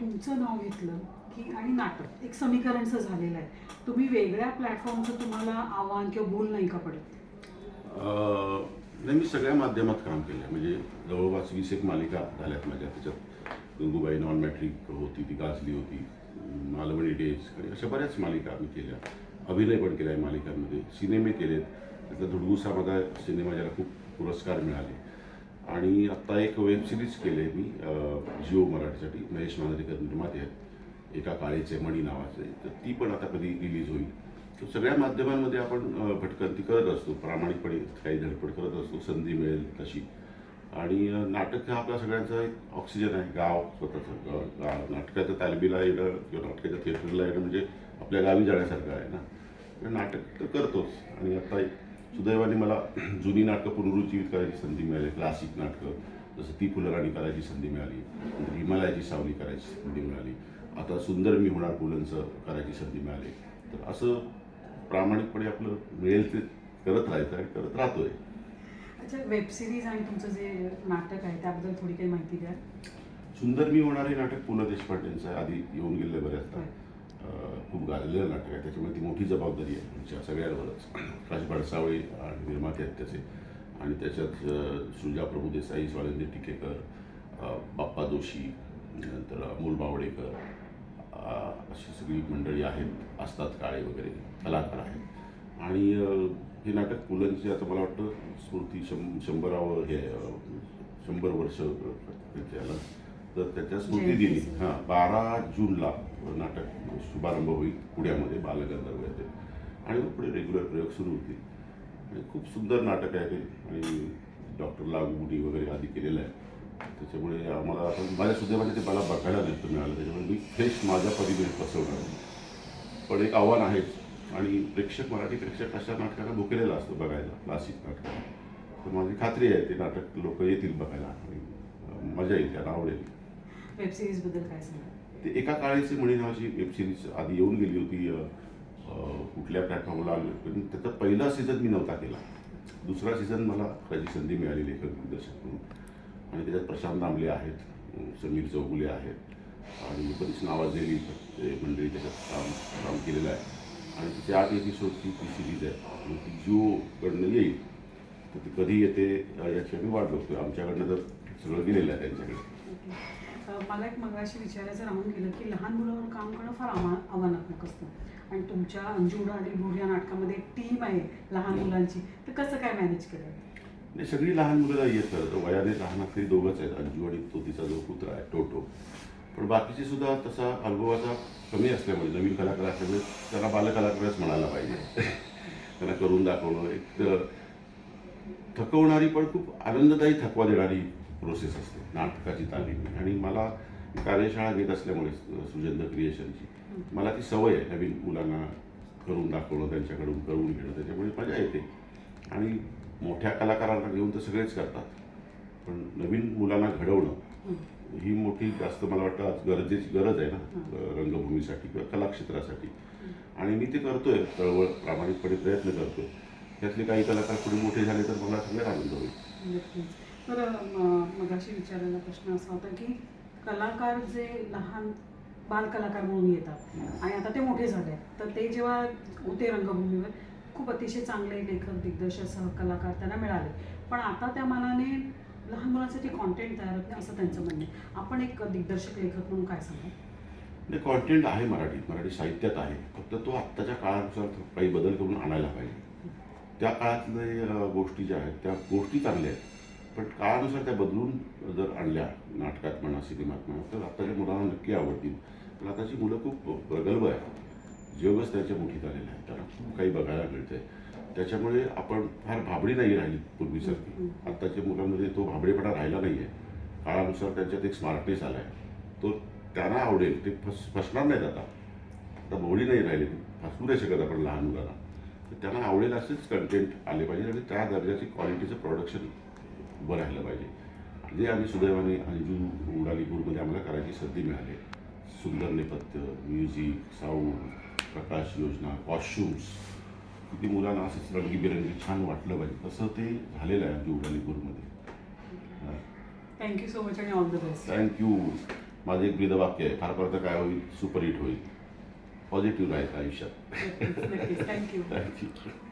तुमचं नाव घेतलं की आणि नाटक एक समीकरणचं झालेलं आहे. तुम्ही वेगळ्या प्लॅटफॉर्मचं तुम्हाला आव्हान किंवा भूल नाही का पडत? नाही मी सगळ्या माध्यमात काम केलं आहे म्हणजे जवळपास वीस एक मालिका झाल्यात माझ्या त्याच्यात. गंगूबाई नॉन मॅट्रिक होती ती गाजली होती. मालवणी डेज आणि अशा बऱ्याच मालिका आम्ही केल्या. अभिनय पण केला आहे मालिकांमध्ये. सिनेमे केलेत. त्यातला धुडगुसामध्ये सिनेमा ज्याला खूप पुरस्कार मिळाले. आणि आत्ता एक वेब सिरीज केली आहे मी जिओ मराठीसाठी महेश मांजरेकर निर्माते आहेत. एका काळीचे मणी नावाचे. तर ती पण आता कधी रिलीज होईल. तर सगळ्या माध्यमांमध्ये आपण भटकंती करत असतो. प्रामाणिकपणे काही धडपड करत असतो. संधी मिळेल तशी. आणि नाटक हा आपला सगळ्यांचा एक ऑक्सिजन आहे. गाव स्वतःचं गाव. नाटकाच्या तालमीला येणं किंवा नाटकाच्या थिएटरला येणं म्हणजे आपल्या गावी जाण्यासारखं आहे ना. नाटक तर करतोच. आणि आता सुदैवाने मला जुनी नाटकं पुनरुज्जीवित करायची संधी मिळाली क्लासिक नाटकं जसं ती फुलराणी करायची संधी मिळाली नंतर हिमालयाची सावली करायची संधी मिळाली आता सुंदर मी होणार पुलंचं करायची संधी मिळाली. तर असं प्रामाणिकपणे आपलं मिळेल ते करत राहायचं आणि करत राहतोय. अच्छा वेब सिरीज आणि तुमचं जे नाटक आहे त्याबद्दल थोडी काही माहिती द्या. सुंदर मी होणारे नाटक पु ल देशपांडेंचं आहे. आधी येऊन गेले बऱ्याचदा. खूप गाजलेलं नाटक आहे. त्याच्यामुळे ती मोठी जबाबदारी आहे आमच्या सगळ्यांवरच. काशी पडसावळे आणि निर्माते आहेत त्याचे. आणि त्याच्यात अं, सुजा प्रभुदेसाई स्वानंदी टिकेकर बाप्पा जोशी नंतर अमोल बावडेकर अशी सगळी मंडळी आहेत असतात काळे वगैरे कलाकार आहेत. आणि हे नाटक पुलंची आता मला वाटतं स्मृती शं शंभरावं हे शंभर वर्ष त्याला तर त्याच्या स्मृतिदिनी. हां बारा जूनला नाटक शुभारंभ होईल पुण्यामध्ये बालगंधर्व येते आणि मग पुढे रेग्युलर प्रयोग सुरू होतील. आणि खूप सुंदर नाटक आहे ते. आणि डॉक्टर लागूमुनी वगैरे आधी केलेलं आहे. त्याच्यामुळे आम्हाला आता माझ्या सुदैवाने ते मला बघायला नसतं मिळालं. त्याच्यामुळे मी फ्रेश माझ्या पद्धतीने बसवणार. पण एक आव्हान आहे. आणि प्रेक्षक मराठी प्रेक्षक अशा नाटकाला भुकेलेला असतो बघायला क्लासिक नाटक. तर माझी खात्री आहे ते नाटक लोक येतील बघायला. आणि मजा येईल त्यांना आवडेल. वेब सिरीजबद्दल काय सांगा ते एका काळीची म्हणी नावाची वेब सिरीज आधी येऊन गेली होती अ, अ, कुठल्या प्लॅटफॉर्मला आली पण त्याचा पहिला सीझन मी नव्हता केला. दुसरा सीझन मला त्याची संधी मिळाली लेखक दिग्दर्शक म्हणून. आणि त्याच्यात प्रशांत दामले आहेत समीर चौगुले आहेत आणि बरीच नावाजलेली ते मंडळी त्याच्यात काम काम केलेलं आहे. आणि त्याच्या आठ एपिसोडची ती सिरीज आहे. आणि ती जिओकडनं येईल तर ती कधी येते अ, याची आम्ही वाट बघतोय आमच्याकडनं तर सगळं गेलेलं आहे त्यांच्याकडे. मला एक मगाशी विचारायचं राहून गेलं की लहान मुलावर काम करणं फार आव्हा आव्हानात्मक असतं. आणि तुमच्या अंजू उडाली भूर या नाटकामध्ये एक टीम आहे लहान मुलांची. तर कसं काय मॅनेज केलं? नाही सगळी लहान मुलं येत खरं तर वयाने लहान असलेली दोघंच आहेत. अंजू आणि तो तिचा जो पुत्र आहे टोटो. पण बाकीचे सुद्धा तसा अनुभवाचा कमी असल्यामुळे नवीन कलाकार असल्यामुळे त्यांना बालकलाकारच म्हणायला पाहिजे. त्यांना करून दाखवणं एक थकवणारी पण खूप आनंददायी थकवा देणारी प्रोसेस असते. नाटकाची तालीम आणि मला कार्यशाळा घेत असल्यामुळे सुजेंद्र क्रिएशनची मला ती सवय आहे. नवीन मुलांना करून दाखवणं त्यांच्याकडून करून घेणं त्याच्यामुळे मजा येते. आणि मोठ्या कलाकारांना घेऊन तर सगळेच करतात. पण नवीन मुलांना घडवणं ही मोठी जास्त मला वाटतं आज गरजेची गरज आहे ना. रंगभूमीसाठी किंवा कलाक्षेत्रासाठी. आणि मी ते करतोय. चळवळ प्रामाणिकपणे प्रयत्न करतोय. त्यातले काही कलाकार पुढे मोठे झाले तर मला सगळ्यात आनंद होईल. तर मगाशी विचारायला प्रश्न असा होता की कलाकार जे लहान बालकलाकार म्हणून येतात आणि आता ते मोठे झाले तर ते जेव्हा होते रंगभूमीवर खूप अतिशय चांगले लेखक दिग्दर्शक सह कलाकार त्यांना मिळाले. पण आता त्या मानाने लहान मुलांसाठी कॉन्टेंट तयार होत नाही असं त्यांचं म्हणणं आहे. आपण एक दिग्दर्शक लेखक म्हणून काय सांगा म्हणजे कॉन्टेंट आहे मराठीत. मराठी साहित्यात आहे. फक्त तो आत्ताच्या काळानुसार काही बदल करून आणायला पाहिजे. त्या काळातले गोष्टी ज्या आहेत त्या गोष्टी चांगल्या आहेत. पण काळानुसार त्या बदलून जर आणल्या नाटकात म्हणा सिनेमात म्हणा तर आत्ताच्या मुलांना नक्की आवडतील. पण आताची मुलं खूप प्रगल्भ आहेत. जगच त्यांच्या मुठीत आलेलं आहे. त्यांना खूप काही बघायला मिळतंय. त्याच्यामुळे आपण फार भाबडी नाही राहिली पूर्वीसारखी. आत्ताच्या मुलांमध्ये तो भाबडेपणा राहिला नाही आहे काळानुसार त्यांच्यात एक स्मार्टनेस आला आहे तो त्यांना आवडेल. ते फस फसणार नाहीत आता. आता बोली नाही राहिली. फसवू नाही शकत आपण लहान मुलांना. तर त्यांना आवडेल असेच कंटेंट आले पाहिजे आणि त्या दर्जाची क्वालिटीचं प्रोडक्शन उभं राहिलं पाहिजे. जे आम्ही सुदैवाने अंजू उडालीपूरमध्ये आम्हाला करायची संधी मिळाली सुंदर नेपथ्य म्युझिक साऊंड प्रकाश योजना कॉस्ट्युम्स किती मुलांना असंच रंगीबेरंगी छान वाटलं पाहिजे. तसं ते झालेलं आहे अंजू उडालीपूरमध्ये थँक्यू सो मच आणि all the best thank you माझं एक ब्रीदवाक्य आहे. फार फार तर काय होईल? सुपरहिट होईल. पॉझिटिव्ह राहायचं आयुष्यात. Thank you thank you